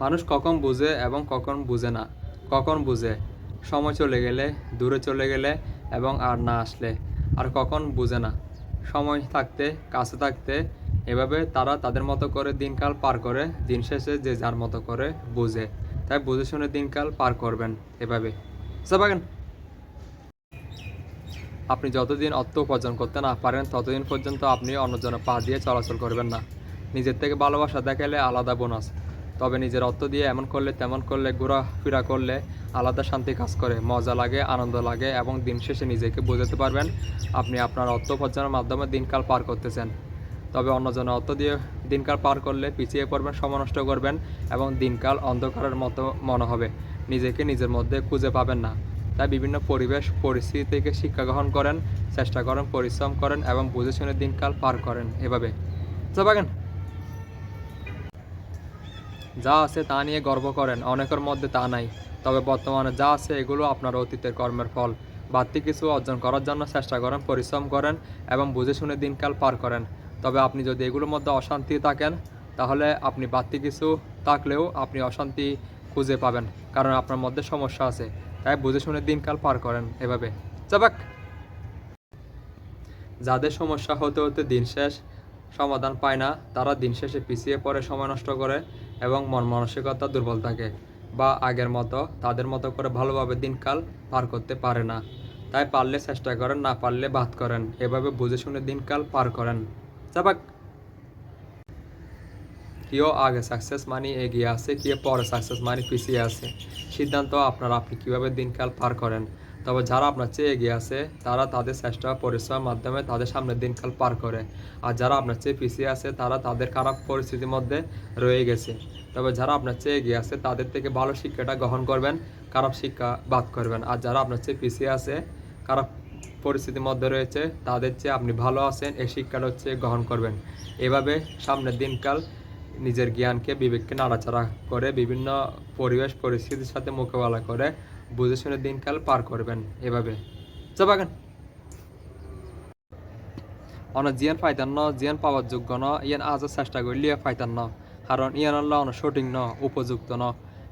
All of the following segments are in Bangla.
মানুষ কখন বুঝে এবং কখন বুঝে না? কখন বুঝে? সময় চলে গেলে, দূরে চলে গেলে এবং আর না আসলে। আর কখন বুঝে না? সময় থাকতে, কাছে থাকতে, এভাবে তারা তাদের মতো করে দিনকাল পার করে, দিন শেষে যে যার মতো করে বুঝে। তাই বুঝে শুনে দিনকাল পার করবেন এভাবে। যাবাগেন আপনি যতদিন অর্থ উপার্জন করতে না পারেন, ততদিন পর্যন্ত আপনি অন্যজনের পা দিয়ে চলাচল করবেন না। নিজের থেকে ভালোবাসা দেখালে আলাদা বোনাস। তবে নিজের অর্থ দিয়ে এমন করলে তেমন করলে, ঘোরাফেরা করলে আলাদা শান্তি কাজ করে, মজা লাগে, আনন্দ লাগে এবং দিন শেষে নিজেকে বোঝাতে পারবেন আপনি আপনার অর্থ উপার্জনের মাধ্যমে দিনকাল পার করতেছেন। তবে অন্যজনের অর্থ দিয়ে দিনকাল পার করলে পিছিয়ে পড়বেন, সময় নষ্ট করবেন এবং দিনকাল অন্ধকারের মতো মনে হবে। নিজেকে নিজের মধ্যে খুঁজে পাবেন না। তাই বিভিন্ন পরিবেশ পরিস্থিতি থেকে শিক্ষা গ্রহণ করেন, চেষ্টা করেন, পরিশ্রম করেন এবং বুঝে শুনে দিনকাল পার করেন এভাবে। যাবাগেন যা আছে তা নিয়ে গর্ব করেন, অনেকের মধ্যে তা নাই। তবে বর্তমানে যা আছে এগুলো আপনার অতীতের কর্মের ফল। বাড়তি কিছু অর্জন করার জন্য চেষ্টা করেন, পরিশ্রম করেন এবং বুঝে শুনে দিনকাল পার করেন। তবে আপনি যদি এগুলোর মধ্যে অশান্তি থাকেন, তাহলে আপনি বাড়তি কিছু থাকলেও আপনি অশান্তি খুঁজে পাবেন, কারণ আপনার মধ্যে সমস্যা আছে। তাই বুঝে শুনে দিনকাল পার করেন এভাবে। যাবাক যাদের সমস্যা হতে হতে দিন শেষ, সমাধান পায় না। তারা দিন শেষে পিছিয়ে পড়ে, সময় নষ্ট করে। এবং মন মানসিকতা দুর্বল থাকে বা আগের মতো তাদের মতো করে ভালোভাবে দিনকাল পার করতে পারে না। তাই পারলে চেষ্টা করেন, না পারলে বাদ করেন। এভাবে বুঝে শুনে দিনকাল পার করেন। যাবাক কেউ আগে সাকসেস মানি এগিয়ে আছে কেউ পরে সাকসেস মানি পিছিয়ে আছে? সিদ্ধান্ত আপনার, আপনি কীভাবে দিনকাল পার করেন? তবে যারা আপনার চেয়ে এগিয়ে আছে, তারা তাদের চেষ্টা, পরিশ্রমের মাধ্যমে তাদের সামনে দিনকাল পার করে। আর যারা আপনার চেয়ে পিছিয়ে আছে, তারা তাদের খারাপ পরিস্থিতির মধ্যে রয়ে গেছে। তবে যারা আপনার চেয়ে এগিয়ে আছে, তাদের থেকে ভালো শিক্ষাটা গ্রহণ করবেন, খারাপ শিক্ষা বাদ করবেন। আর যারা আপনার চেয়ে পিছিয়ে আছে, খারাপ পরিস্থিতির মধ্যে রয়েছে, তাদের চেয়ে আপনি ভালো আছেন, এই শিক্ষাটা হচ্ছে গ্রহণ করবেন। এভাবে সামনের দিনকাল নিজের জ্ঞানকে, বিবেককে নাড়াচাড়া করে, বিভিন্ন পরিবেশ, পরিস্থিতির সাথে মোকাবেলা করে বুঝে শুনে দিনকাল পার করবেন এভাবে। যাবাগান অন জিয়ান ফাইতান ন, জিয়ান পাওয়ার যোগ্য ন, ইয়ান আজ চেষ্টা করলে ফাইতান ন, কারণ ইয়ান আল্লাহ অন সঠিক ন, উপযুক্ত ন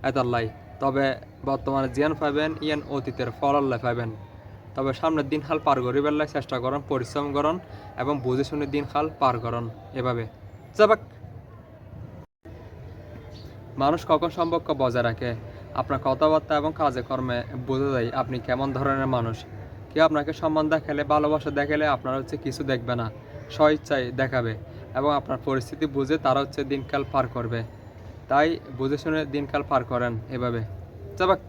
এতাল্লাই তবে বর্তমানে জিয়ান পাইবেন ইয়ান অতীতের ফল আল্লাহ পাইবেন তবে সামনের দিন হাল পার করি বেলায় চেষ্টা করুন, পরিশ্রম করুন এবং বুঝে শুনে দিন হাল পার করুন এভাবে। যাবাক মানুষ কখন সম্পর্ক বজায় রাখে? আপনার কথাবার্তা এবং কাজে কর্মে বোঝা যায় আপনি কেমন ধরনের মানুষ। কেউ আপনাকে সম্মান দেখালে, ভালোবাসা দেখালে আপনার হচ্ছে কিছু দেখবে না, স্বইচ্ছায় দেখাবে এবং আপনার পরিস্থিতি বুঝে তারা হচ্ছে দিনকাল পার করবে। তাই বুঝে শুনে দিনকাল পার করেন এভাবে। যাবাক।